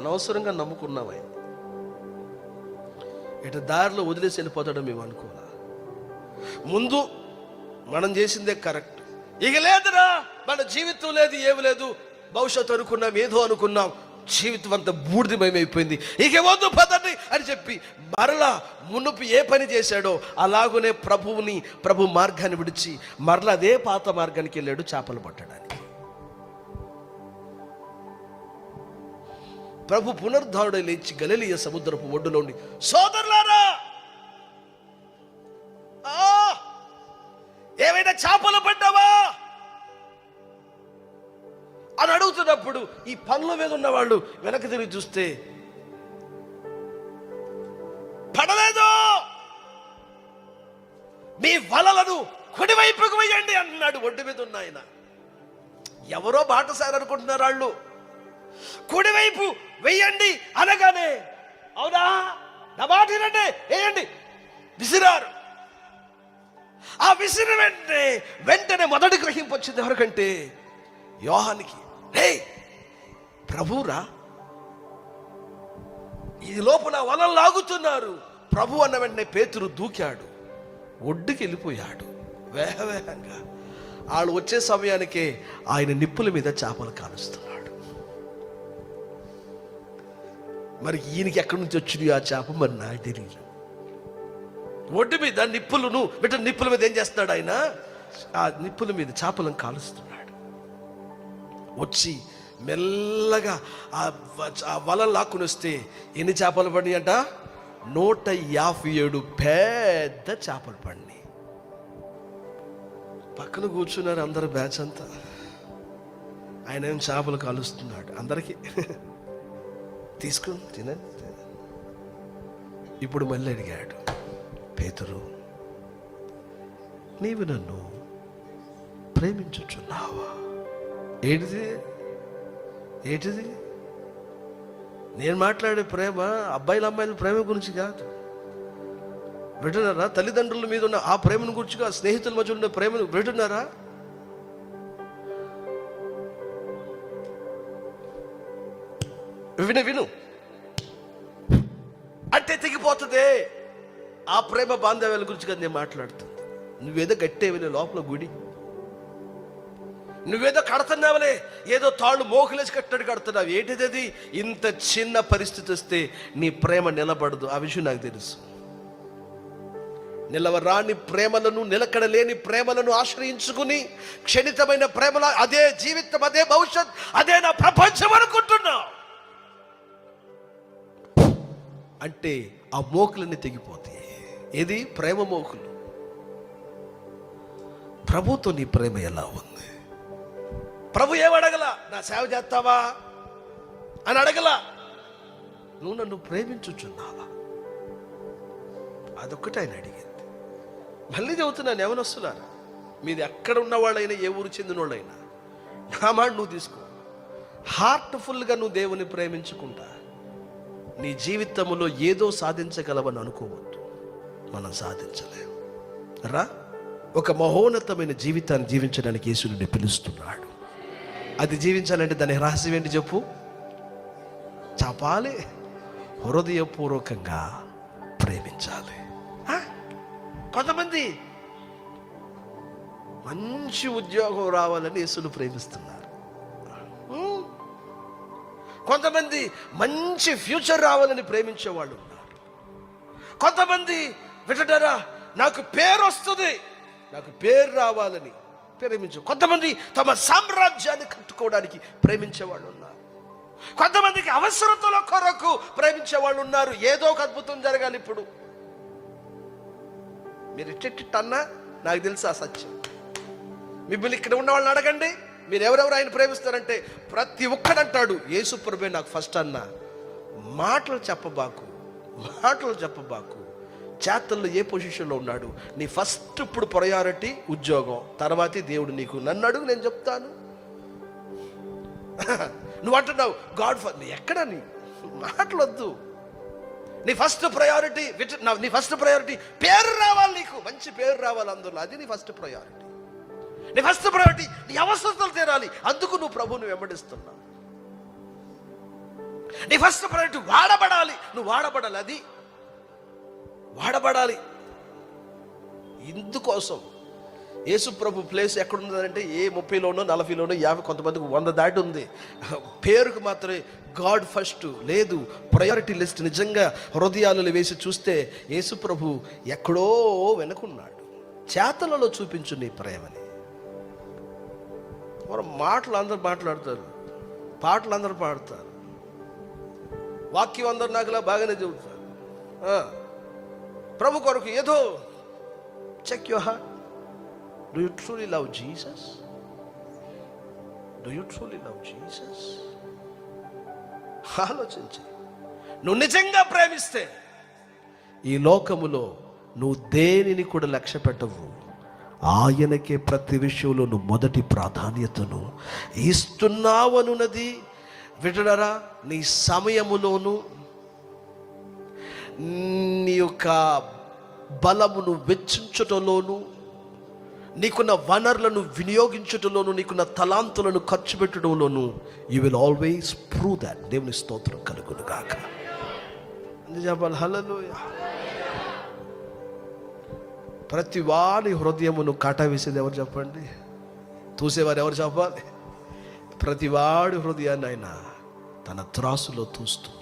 అనవసరంగా నమ్ముకున్నాం ఆయన ఇటు దారిలో వదిలేసి వెళ్ళిపోతాడు మేము అనుకోవాలా? ముందు మనం చేసిందే కరెక్ట్. ఇక లేదురా మన జీవితం లేదు ఏమి లేదు. భవిష్యత్తు అనుకున్నాం ఏదో అనుకున్నాం. జీవితం అంతా బూడిదమయమైపోయింది ఇక వద్దు పదండి అని చెప్పి మరలా మునుపు ఏ పని చేశాడో అలాగునే ప్రభువుని ప్రభు మార్గాన్ని విడిచి మరలా అదే పాత మార్గానికి వెళ్ళాడు చేపలు పట్టాడు ప్రభు పునరుద్ధారుడు లేచి గలలియ సముద్రపు ఒడ్డులోని సోదరులారా! ఆ! ఏమైనా చేపలు పడ్డావా? అని అడుగుతున్నప్పుడు ఈ పనుల మీద ఉన్న వాళ్ళు వెనక్కి తిరిగి చూస్తే పడలేదు! మీ వలలను కుడివైపుకు వేయండి అన్నాడు ఒడ్డు మీద ఉన్న ఆయన. ఎవరో బాటసారి అనుకుంటున్నారు వాళ్ళు. కుడివైపు వెయ్యండి అనగానే. అవునా? నా మాట వినండి వేయండి. విసిరారు. ఆ విసిరి వెంటనే వెంటనే మొదటి గ్రహింపు వచ్చింది ఎవరికంటే? యోహానికి. రే ప్రభురా ఈ లోపల వలలు లాగుతున్నారు. ప్రభు అన్న వెంటనే పేతురు దూకాడు. ఒడ్డుకి వెళ్ళిపోయాడు. వేగవేగంగా వాళ్ళు వచ్చే సమయానికే ఆయన నిప్పుల మీద చేపలు కాలుస్తున్నాడు మరి ఈయనకి ఎక్కడి నుంచి వచ్చింది ఆ చేప? మరి నాకు తెలియదు ఒడ్డు మీద నిప్పులును బిడ్డ నిప్పుల మీద ఏం చేస్తున్నాడు ఆయన? ఆ నిప్పుల మీద చేపలను కాలుస్తున్నాడు. వచ్చి మెల్లగా ఆ వల లాక్కుని వస్తే ఎన్ని చేపలు పడి అంట? నూట యాభై ఏడు పెద్ద చేపలు పడినాయి. పక్కన కూర్చున్నారు అందరు బ్యాచ్ అంతా. ఆయన ఏం చేపలు కాలుస్తున్నాడు? అందరికీ. తీసుకో తినండి. ఇప్పుడు మళ్ళీ అడిగాడు పేతురు నీవు నన్ను ప్రేమించుచున్నావా? ఏంటిది? ఏంటిది? నేను మాట్లాడే ప్రేమ అబ్బాయిల అమ్మాయిల ప్రేమ గురించి కాదు. వింటున్నారా? తల్లిదండ్రుల మీద ఉన్న ఆ ప్రేమను గురించి స్నేహితుల మధ్య ఉన్న ప్రేమను వింటున్నారా? విను విను. అంటే తెగిపోతుంది. ఆ ప్రేమ బాంధవ్యాల గురించి కదా నేను మాట్లాడుతుంది నువ్వేదో గట్టేవిలే లోపల గుడి. నువ్వేదో కడుతున్నావులే. ఏదో తాళ్ళు మోకలేసి కట్టడి కడుతున్నావు. ఏంటిది ఇంత చిన్న పరిస్థితి వస్తే నీ ప్రేమ నిలబడదు. ఆ విషయం నాకు తెలుసు. నిలవరాని ప్రేమలను నిలకడలేని ప్రేమలను ఆశ్రయించుకుని క్షణితమైన ప్రేమల అదే జీవితం అదే భవిష్యత్ అదే నా ప్రపంచం అనుకుంటున్నావు. అంటే ఆ మోకులన్నీ తెగిపోతాయి. ఏది? ప్రేమ మోకులు. ప్రభుతో నీ ప్రేమ ఎలా ఉంది? ప్రభు ఏమడగల నా సేవ చేస్తావా? అని అడగల. నువ్వు నన్ను ప్రేమించుచున్నావా? అదొక్కటి ఆయన అడిగింది. మళ్ళీ చెబుతున్నాను ఎవరొస్తున్నారా మీది ఎక్కడ ఉన్న వాళ్ళైనా ఏ ఊరు చెందిన వాళ్ళైనా నా మాట నువ్వు తీసుకో. హార్ట్ఫుల్గా నువ్వు దేవుని ప్రేమించుకుంటా. నీ జీవితంలో ఏదో సాధించగలవని అనుకోవద్దు. మనం సాధించలేము. రా ఒక మహోన్నతమైన జీవితాన్ని జీవించడానికి యేసుని పిలుస్తున్నాడు. అది జీవించాలంటే దాని రహస్యం ఏంటి చెప్పు? చెప్పాలి హృదయపూర్వకంగా ప్రేమించాలి. కొంతమంది మంచి ఉద్యోగం రావాలని యేసును ప్రేమిస్తున్నారు. కొంతమంది మంచి ఫ్యూచర్ రావాలని ప్రేమించే వాళ్ళు ఉన్నారు. కొంతమంది వింటారా నాకు పేరు వస్తుంది. నాకు పేరు రావాలని ప్రేమించు కొంతమంది తమ సామ్రాజ్యాన్ని కట్టుకోవడానికి ప్రేమించే వాళ్ళు ఉన్నారు. కొంతమందికి అవసరతల కొరకు ప్రేమించే వాళ్ళు ఉన్నారు. ఏదో ఒక అద్భుతం జరగాలి ఇప్పుడు. మీరు ఇట్టిట్టన్నా నాకు తెలుసు ఆ సత్యం. మిమ్మల్ని ఇక్కడ ఉన్న వాళ్ళని అడగండి. మీరు ఎవరెవరు ఆయన ప్రేమిస్తారంటే ప్రతి ఒక్కడంటాడు యేసు ప్రభే నాకు ఫస్ట్ అన్న మాటలు చెప్పబాకు మాటలు చెప్పబాకు. చేతల్లో ఏ పొజిషన్లో ఉన్నాడు? నీ ఫస్ట్ ఇప్పుడు ప్రయారిటీ ఉద్యోగం తర్వాతే దేవుడు నీకు నన్ను అడుగు నేను చెప్తాను. నువ్వు అంటున్నావు గాడ్ ఫర్ ఎక్కడ నీ? మాటలొద్దు. నీ ఫస్ట్ ప్రయారిటీ నీ ఫస్ట్ ప్రయారిటీ పేరు రావాలి నీకు మంచి పేరు రావాలి అందులో అది నీ ఫస్ట్ ప్రయారిటీ. నీ ఫస్ట్ ప్రయారిటీ నీ అవసరతలు తీరాలి. అందుకు నువ్వు ప్రభువుని వెంబడిస్తున్నావు. నీ ఫస్ట్ ప్రయారిటీ వాడబడాలి. నువ్వు వాడబడాలి. అది వాడబడాలి. ఇందుకోసం యేసు ప్రభు ప్లేస్ ఎక్కడుందంటే ఏ ముప్పైలోనో నలభైలోనో యాభై కొంతమందికి వంద దాటి ఉంది. పేరుకు మాత్రమే గాడ్ ఫస్ట్ లేదు. ప్రయారిటీ లిస్ట్ నిజంగా హృదయాలలో వేసి చూస్తే యేసు ప్రభు ఎక్కడో వెనుకున్నాడు. చేతలలో చూపించు నీ ప్రేమని. మరి మాటలు అందరు మాట్లాడతారు. పాటలు అందరు పాడతారు. వాక్యం అందరు నాకులా బాగానే చెబుతారు. ప్రభు కొరకు ఏదో check your heart do you truly love Jesus do you truly love Jesus ఆలోచించి. నువ్వు నిజంగా ప్రేమిస్తే ఈ లోకములో నువ్వు దేనిని కూడా లక్ష్య పెట్టవు. ఆయనకే ప్రతి విషయంలో నువ్వు మొదటి ప్రాధాన్యతను ఇస్తున్నావనున్నది. విడడరా నీ సమయములోను నీ యొక్క బలమును వెచ్చించటంలోను నీకున్న వనరులను వినియోగించటంలోను నీకున్న తలాంతులను ఖర్చు పెట్టడంలోను you will always prove that దేవుని స్తోత్రం కలుగును కాక అని చెప్పాలి ప్రతి వారి హృదయమును కాటా ఎవరు చెప్పండి? చూసేవారు ఎవరు చెప్పాలి? ప్రతి వాడి హృదయాన్ని ఆయన తన త్రాసులో తూస్తూ